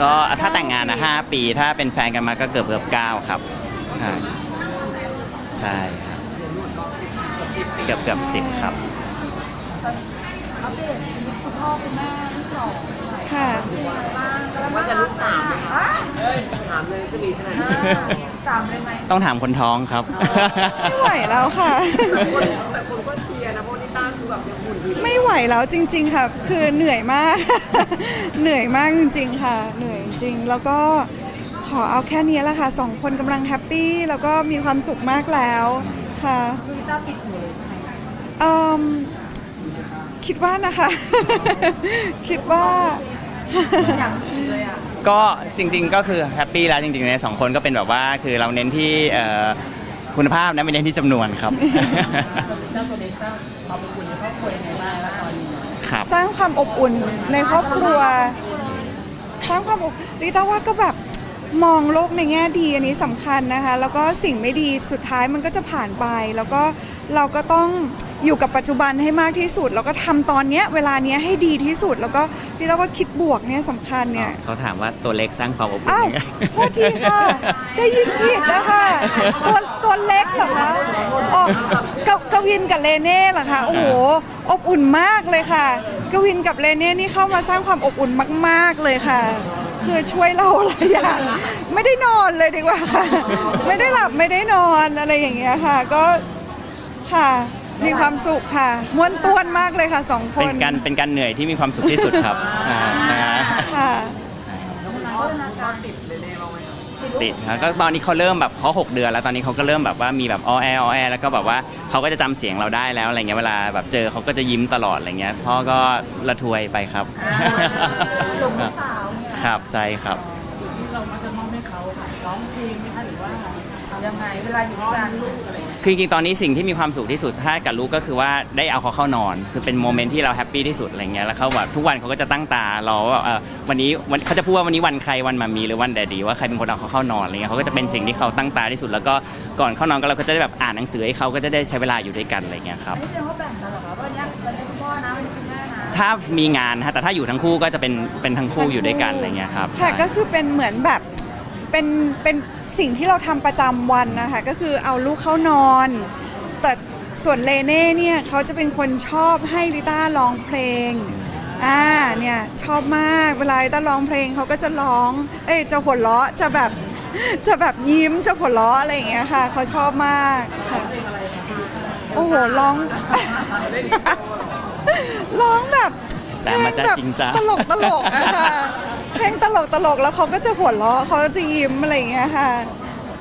ก็ถ้าแต่งงานนะห้าปี ถ้าเป็นแฟนกันมาก็เกือบเกือบเก้าครับอ่าใช่ครับเกือบเกือบสิบครับ อัปเดตชีวิตคุณพ่อคุณแม่ลูกสองหน่อยค่ะว่าจะลูกสามไหมคะ อะถามเลยจะมีขนาดอ่านี้สามเลยไหมต้องถามคนท้องครับ ไม่ไหวแล้วค่ะ คน ไม่ไหวแล้วจริง ๆ ค่ะ คือเหนื่อยมาก เหนื่อยมากจริง ๆ ค่ะ เหนื่อยจริง แล้วก็ขอเอาแค่นี้แหละค่ะสองคนกำลังแฮปปี้แล้วก็มีความสุขมากแล้วค่ะคือต้าปิดหูเลยใช่ไหมเอิ่มคิดว่านะคะ คิดว่าอย่างนี้เลยอะก็จริง ๆ ก็คือแฮปปี้แล้วจริงๆในสองคนก็เป็นแบบว่าคือเราเน้นที่เอ่อคุณภาพนะไม่เน้นที่จำนวนครับ เจ้าตัวเด็กสร้าง ความอบอุ่นในครอบครัวยังไงบ้างแล้วตอนนี้ครับ สร้างความอบอุ่นในครอบครัวสร้างความอบริต้าว่าก็แบบมองโลกในแง่ดีอันนี้สำคัญนะคะ แล้วก็สิ่งไม่ดีสุดท้ายมันก็จะผ่านไป แล้วก็เราก็ต้อง อยู่กับปัจจุบันให้มากที่สุด แล้วก็ทำตอนเนี้ยเวลาเนี้ยให้ดีที่สุด แล้วก็ริต้าว่าคิดบวกเนี่ยสำคัญเนี่ยเขาถามว่าตัวเล็กสร้างความอบอุ่นอ้าวยังไงโทษทีค่ะ ได้ยินผิดนะคะตัวตัวเล็กเหรอคะอ๋อกกวินกับเลเน่เหรอคะโอ้โหอบอุ่นมากเลยค่ะกวินกับเลเน่นี่เข้ามาสร้างความอบอุ่นมาก ๆเลยค่ะคือช่วยเราหลายอย่างไม่ได้นอนเลยดีกว่าค่ะ ไม่ได้หลับไม่ได้นอนอะไรอย่างเงี้ยค่ะ ก็ค่ะ มีความสุขค่ะม้วนต้วนมากเลยค่ะสองคเป็นนการเป็นการเหนื่อยที่มีความสุขที่สุดครับอ่านะฮะค่ะ ติดเลยๆบ้างไหมคะติดครับก็ตอนนี้เขาเริ่มแบบเขาหกเดือนแล้วตอนนี้เขาก็เริ่มแบบว่ามีแบบอ้อแออ้อแอแล้วก็แบบว่าเขาก็จะจำเสียงเราได้แล้วอะไรเงี้ยเวลาแบบเจอเขาก็จะยิ้มตลอดอะไรเงี้ยพ่อก็ระทวยไปครับหลงลูกสาวเนี่ยครับใช่ครับ ที่เรามักจะมอบให้เขาค่ะร้องเพลงไหมคะหรือว่ายังไงเวลาอยู่ด้วยกัน คือจริงๆตอนนี้สิ่งที่มีความสุขที่สุดถ้ากับลูกก็คือว่าได้เอาเขาเข้านอน คือเป็นโมเมนต์ที่เราแฮปปี้ที่สุดอะไรเงี้ยแล้วเขาแบบทุกวันเขาก็จะตั้งตารอว่าเออวันนี้วันเขาจะพูดว่าวันนี้วันใครวันมามีหรือวันแดดดีว่าใครเป็นคนเอาเขาเข้านอนอะไรเงี้ยเขาก็จะเป็นสิ่งที่เขาตั้งตาที่สุด แล้วก็ก่อนเข้านอนก็เราก็จะได้แบบอ่านหนังสือให้เขาก็จะได้ใช้เวลาอยู่ด้วยกันอะไรเงี้ยครับ ไม่ใช่ว่าแบ่งกันหรอคะว่าเนี้ยวันนี้คุณพ่อนะวันนี้คุณแม่นะถ้ามีงานนะฮะแต่ถ้าอยู่ทั้งคู่ก็จะเป็นเป็นทั้งคู่อยู่ด้วยกันอะไรเงี้ยครับ ค่ะก็คือเป็นเหมือนแบบ เป็นเป็นสิ่งที่เราทำประจำวันนะคะ ก็คือเอาลูกเข้านอน แต่ส่วนเลเน่เนี่ยเขาจะเป็นคนชอบให้ลิต้าร้องเพลงอ่าเนี่ยชอบมากเวลาลิต้าร้องเพลงเขาก็จะร้อง เอ้ยจะหัวเราะจะแบบจะแบบยิ้มจะหัวเราะอะไรอย่างเงี้ยค่ะเขาชอบมากค่ะโอ้โหร้อง ร้องแบบแต่มาจะเพลงแบบจริงจังตลกตลกอะค่ะ เพลงตลกตลกแล้วเขาก็จะหัวเราะเขาจะยิ้มอะไรอย่างเงี้ยค่ะ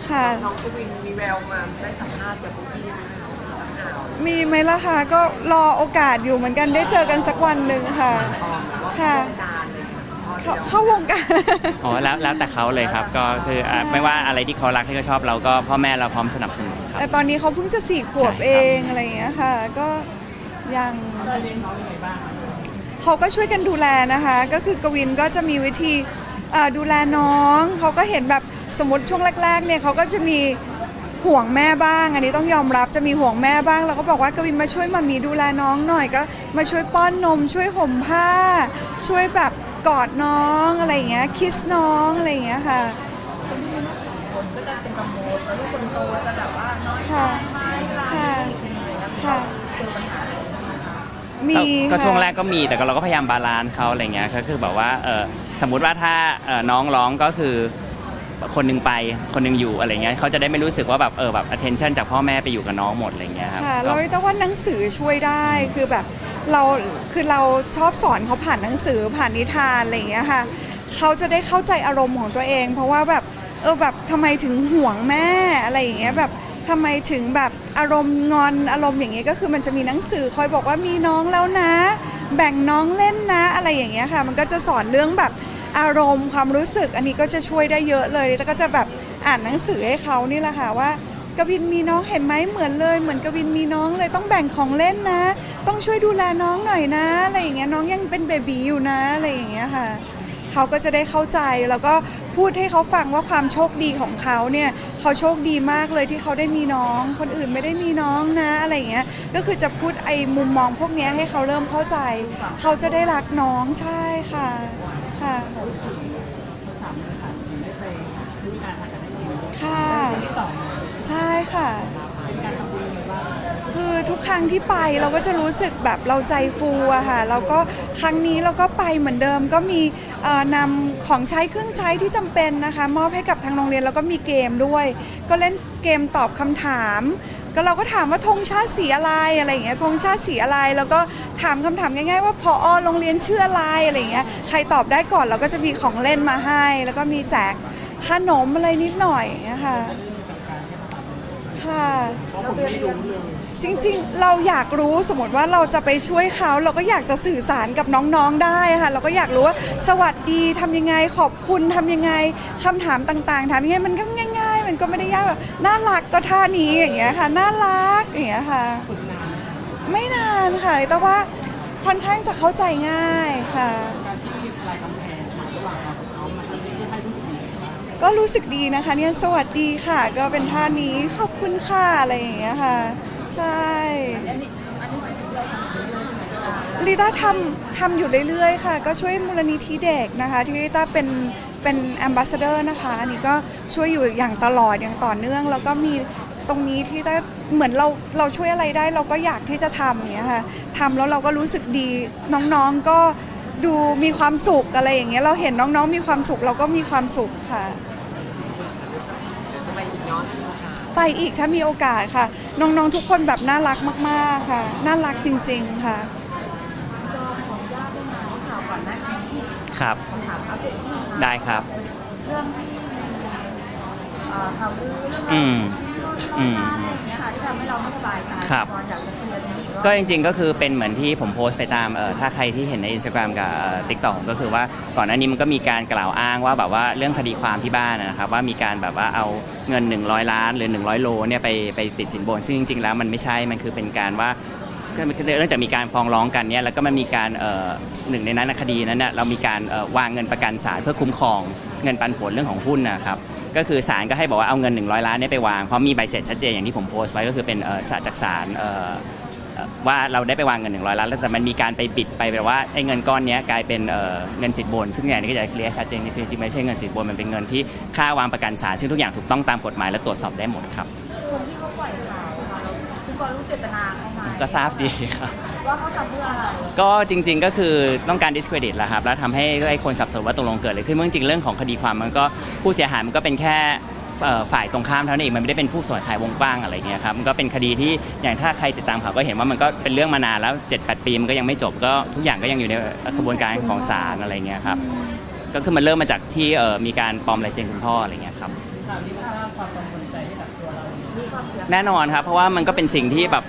ค่ะ น้องกวินมีแววมาได้สัมภาษณ์กับพวกพี่ไหมคะนักข่าวมีไหมล่ะคะก็รอโอกาสอยู่เหมือนกันได้เจอกันสักวันหนึ่งค่ะ ค่ะการเลยค่ะเข้าเข้าวงการ อ๋อแล้วแล้วแต่เขาเลยครับก็คืออะใช่ไม่ว่าอะไรที่เขารักที่เขาชอบเราก็พ่อแม่เราพร้อมสนับสนุนครับ แต่ตอนนี้เขาเพิ่งจะสี่ขวบใช่ครับ เองอะไรอย่างเงี้ยค่ะ ก็ยัง เขาก็ช่วยกันดูแลนะคะ ก็คือกวินก็จะมีวิธีเอ่อดูแลน้อง เขาก็เห็นแบบสมมติช่วงแรกๆเนี่ยเขาก็จะมีห่วงแม่บ้าง อันนี้ต้องยอมรับจะมีห่วงแม่บ้างเราก็บอกว่ากวินมาช่วยมามีดูแลน้องหน่อยก็มาช่วยป้อนนม ช่วยห่มผ้า ช่วยแบบกอดน้องอะไรอย่างเงี้ยคิสน้องอะไรอย่างเงี้ยค่ะคนก็จะเป็นกังวลแล้วลูกคนโตจะแบบว่าน้อยใจค่ะไหมเวลาค่ะเป็นอะไรนะค่ะ มีก็ก็ค่ะช่วงแรกก็มีแต่ก็เราก็พยายามบาลานซ์เขาอะไรเงี้ยก็คือแบบว่าเออสมมุติว่าถ้าเอ่อน้องร้องก็คือคนหนึงไปคนหนึงอยู่อะไรเงี้ยเขาจะได้ไม่รู้สึกว่าแบบเออแบบ attention จากพ่อแม่ไปอยู่กับน้องหมดอะไรเงี้ยครับค่ะก็เราต้องว่าหนังสือช่วยได้คือแบบเราคือเราชอบสอนเขาผ่านหนังสือผ่านนิทานอะไรอย่างเงี้ยค่ะเขาจะได้เข้าใจอารมณ์ของตัวเอง เพราะว่าแบบเออแบบทำไมถึงห่วงแม่อะไรอย่างเงี้ยแบบ ทำไมถึงแบบอารมณ์งอนอารมณ์อย่างเงี้ยก็คือมันจะมีหนังสือคอยบอกว่ามีน้องแล้วนะ แบ่งน้องเล่นนะอะไรอย่างเงี้ยค่ะ มันก็จะสอนเรื่องแบบอารมณ์ความรู้สึก อันนี้ก็จะช่วยได้เยอะเลยแล้วก็จะแบบอ่านหนังสือให้เขานี่แหละค่ะว่ากวินมีน้องเห็นไหมเหมือนเลย เหมือนกวินมีน้องเลยต้องแบ่งของเล่นนะ ต้องช่วยดูแลน้องหน่อยนะอะไรอย่างเงี้ยน้องยังเป็นเบบีอยู่นะอะไรอย่างเงี้ยค่ะ เขาก็จะได้เข้าใจแล้วก็พูดให้เขาฟังว่าความโชคดีของเขาเนี่ยเขาโชคดีมากเลยที่เขาได้มีน้อง คนอื่นไม่ได้มีน้องนะอะไรเงี้ยก็คือจะพูดไอ้มุมมองพวกนี้ให้เขาเริ่มเข้าใจ เขาจะได้รักน้องใช่ค่ะค่ะค่ะ ใช่ค่ะ คือทุกครั้งที่ไปเราก็จะรู้สึกแบบเราใจฟูอะค่ะแล้วก็ครั้งนี้เราก็ไปเหมือนเดิมก็มีเอ่อนำของใช้เครื่องใช้ที่จำเป็นนะคะ มอบให้กับทางโรงเรียนแล้วก็มีเกมด้วย ก็เล่นเกมตอบคำถาม ก็เราก็ถามว่าธงชาติสีอะไรอะไรอย่างเงี้ยธงชาติสีอะไร แล้วก็ถามคำถามง่ายๆว่าพอโรงเรียนชื่ออะไรอะไรอย่างเงี้ยใครตอบได้ก่อนเราก็จะมีของเล่นมาให้ แล้วก็มีแจกขนมอะไรนิดหน่อยนะคะค่ะ เพราะผมไม่รู้เลย จริงๆ เราอยากรู้สมมติว่าเราจะไปช่วยเขาเราก็อยากจะสื่อสารกับน้องๆได้ค่ะ เราก็อยากรู้ว่าสวัสดีทำยังไงขอบคุณทำยังไงคำถามต่างๆถามยังไงมันก็ง่าย ๆ มันก็ไม่ได้ยากแบบน่ารักก็ท่านี้อย่างเงี้ยค่ะน่ารักอย่างเงี้ยค่ะ ไม่นานค่ะแต่ว่าค่อนข้างจะเข้าใจง่ายค่ะ การที่ทลายกำแพงระหว่างเรากับเขามันทำให้ให้รู้สึกดีก็รู้สึกดีนะคะเนี่ยสวัสดีค่ะ ก็เป็นท่านี้ขอบคุณค่ะอะไรอย่างเงี้ยค่ะ ใช่ลิต้าทำทำอยู่เรื่อยๆ ค่ะ ก็ช่วยมูลนิธิเด็กนะคะ ที่ลิต้าเป็นเป็นแอมบาสเดอร์นะคะ อันนี้ก็ช่วยอยู่อย่างตลอดอย่างต่อเนื่อง แล้วก็มีตรงนี้ที่ต้าเหมือนเราเราช่วยอะไรได้ เราก็อยากที่จะทำอย่างเงี้ยค่ะทำแล้วเราก็รู้สึกดีน้องๆก็ดูมีความสุขอะไรอย่างเงี้ยเราเห็นน้องๆมีความสุขเราก็มีความสุขค่ะ ไปอีกย้อนนึงค่ะไปอีกถ้ามีโอกาสค่ะ น้องๆทุกคนแบบน่ารักมากๆค่ะ น่ารักจริง ๆค่ะก็ขออนุญาตด้วยนะข่าวก่อนหน้านี้ครับคำถามอัปเดตที่มาได้ครับ เรื่องที่มีเอ่อข่าวลือเรื่องอืมที่โน่นนี่นั่นอะไรอย่างเงี้ย ค่ะที่ทำให้เราไม่สบายใจครับ ตอนอยากจะเคลียร์ตรงนี้ว่าก็จริงๆก็คือเป็นเหมือนที่ผมโพสต์ไปตามเอ่อถ้าใครที่เห็นใน Instagram กับติ๊กต็อกก็คือว่าก่อนหน้านี้มันก็มีการกล่าวอ้างว่าแบบว่าเรื่องคดีความที่บ้านนะครับว่ามีการแบบว่าเอาเงิน 100 ล้านหรือ 100 โลเนี่ยไปไปติดสินบน ซึ่งจริงๆแล้วมันไม่ใช่มันคือเป็นการว่าเนื่องจากมีการฟ้องร้องกันเนี่ยแล้วก็มันมีการเอ่อหนึ่งในนั้นนะคดีนั้นเนี่ยเรามีการเอ่อวางเงินประกันศาลเพื่อคุ้มครองเงินปันผลเรื่องของหุ้นนะครับ ก็คือศาลก็ให้บอกว่าเอาเงิน 100 ล้านเนี่ยไปวางเพราะมีใบเสร็จชัดเจนอย่างที่ผมโพสต์ไว้ก็คือเป็นเอ่อสารจากศาลเอ่อเอ่อว่าเราได้ไปวางเงิน 100 ล้าน แล้วแต่มันมีการไปบิดไปแบบว่าไอ้เงินก้อนเนี้ยกลายเป็นเอ่อเงินสินบน ซึ่งอย่างนี้ก็จะเคลียร์ชัดเจนคือจริงๆไม่ใช่เงินสินบนมันเป็นเงินที่ค่าวางประกันศาลซึ่งทุกอย่างถูกต้องตามกฎหมายและตรวจสอบได้หมดครับคนที่เขาปล่อยข่าวอะค่ะเราคุณกรรู้เจตนาเขาไหมก็ทราบดีครับ ว่าเขาทำเพื่ออะไรก็จริง ๆก็คือต้องการ discredit แหละครับแล้วทำให้ให้คนสับสนว่าตกลงเกิดอะไรขึ้นเมื่อจริงๆเรื่องของคดีความมันก็ผู้เสียหายมันก็เป็นแค่เอ่อฝ่ายตรงข้ามเท่านั้นเองมันไม่ได้เป็นผู้เสียหายวงกว้างอะไรเงี้ยครับมันก็เป็นคดีที่อย่างถ้าใครติดตามข่าวก็เห็นว่ามันก็เป็นเรื่องมานานแล้ว 7-8 ปีมันก็ยังไม่จบก็ทุกอย่างก็ยังอยู่ในกระบวนการของศาลอะไรเงี้ยครับก็คือมันเริ่มมาจากที่เอ่อมีการปลอมลายเซ็นคุณพ่ออะไรเงี้ยครับข่าวนี้มันสร้างความกังวลใจให้กับตัวเรามีความเสียแน่นอนครับเพราะว่ามันก็เป็นสิ่งที่แบบ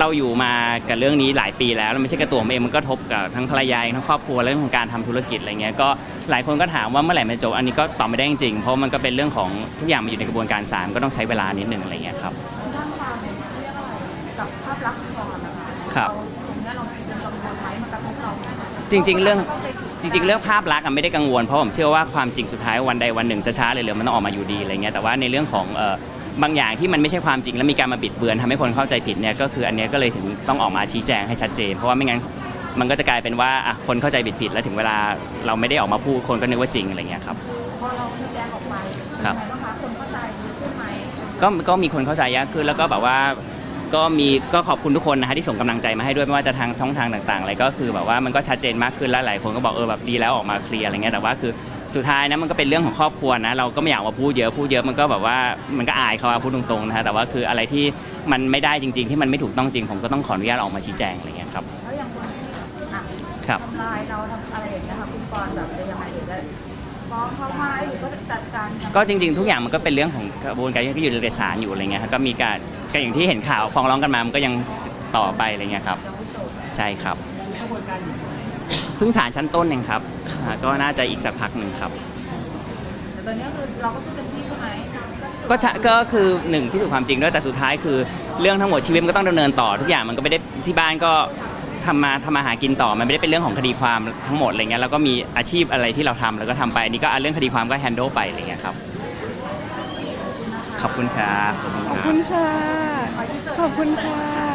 เราอยู่มากับเรื่องนี้หลายปีแล้วแล้วไม่ใช่กระตัวผมเองมันก็ทบกับทั้งภรรยาเองทั้งครอบครัวเรื่องของการทำธุรกิจอะไรเงี้ยก็หลายคนก็ถามว่าเมื่อไหร่มันจะจบอันนี้ก็ตอบไม่ได้จริงๆเพราะมันก็เป็นเรื่องของทุกอย่างมันอยู่ในกระบวนการศาลก็ต้องใช้เวลานิดหนึ่งอะไรเงี้ยครับสร้างความเนี่ยเรียกอะไรกับภาพลักษณ์ของเรานะคะครับเาตรงเนี้ยเราเป็นกังวลไหมมันกระทบเราไหมจริง ๆ เรื่องข้าใจผิดจริงๆ เรื่องภาพลักษณ์อะไม่ได้กังวลเพราะผมเชื่อว่าความจริงสุดท้ายวันใดวันหนึ่งจะช้าหรือเร็วมันต้องออกมาอยู่ดีอะไรเงี้ยแต่ว่าในเรื่องของเอ่อ บางอย่างที่มันไม่ใช่ความจริง แล้วมีการมาบิดเบือนทำให้คนเข้าใจผิดเนี่ยก็คืออันเนี้ยก็เลยถึงต้องออกมาชี้แจงให้ชัดเจน เพราะว่าไม่งั้นมันก็จะกลายเป็นว่าอะคนเข้าใจผิดผิดๆแล้วถึงเวลาเราไม่ได้ออกมาพูดคนก็นึกว่าจริงอะไรเงี้ยครับพอเราแสดงออกไปครับยังไงบ้างคะคนเข้าใจดีขึ้นไหมก็ก็มีคนเข้าใจยากขึ้นแล้วก็แบบว่าก็มีก็ขอบคุณทุกคนนะฮะที่ส่งกำลังใจมาให้ด้วยไม่ว่าจะทางช่องทางต่างๆอะไรก็คือแบบว่ามันก็ชัดเจนมากขึ้นแล้วหลายคนก็บอกเออแบบดีแล้วออกมาเคลียร์อะไรเงี้ยแต่ว่าคือ สุดท้ายนะมันก็เป็นเรื่องของครอบครัวนะเราก็ไม่อยากมาพูดเยอะพูดเยอะมันก็แบบว่ามันก็อายเขาอะพูดตรงๆนะฮะแต่ว่าคืออะไรที่มันไม่ได้จริง ๆ ที่มันไม่ถูกต้องจริงผมก็ต้องขออนุญาตออกมาชี้แจงอะไรเงี้ยครับแล้วอย่างคนที่อะครับทำลายเราทำอะไรอย่างเงี้ยค่ะคุณกรณ์แบบจะยังไงหรือจะฟ้องเขาไหมหรือก็จัดการยังไงก็จริง ๆ ทุกอย่างมันก็เป็นเรื่องของกระบวนการที่อยู่ในศาลอยู่อะไรเงี้ยครับก็มีการก็อย่างที่เห็นข่าวฟ้องร้องกันมามันก็ยังต่อไปอะไรเงี้ยครับยังไม่จบใช่ครับ กระบวนการอยู่ เพิ่งศาลชั้นต้นเองครับอ่าก็น่าจะอีกสักพักหนึ่งครับ แต่ตอนเนี้ยคือเราก็สู้เต็มที่ใช่ไหมก็ใช่ก็คือหนึ่งที่ถูกความจริงด้วยแต่สุดท้ายคือเรื่องทั้งหมดชีวิตมันก็ต้องดำเนินต่อทุกอย่างมันก็ไม่ได้ที่บ้านก็ทำมาทำมาหากินต่อมันไม่ได้เป็นเรื่องของคดีความทั้งหมดอะไรเงี้ยแล้วก็มีอาชีพอะไรที่เราทำแล้วก็ทำไปอันนี้ก็อะเรื่องคดีความก็แฮนด์ลไปอะไรเงี้ยครับขอบคุณครับขอบคุณขอบครัคุบณค่ะขอที่เกิดขอบคุณค่ะ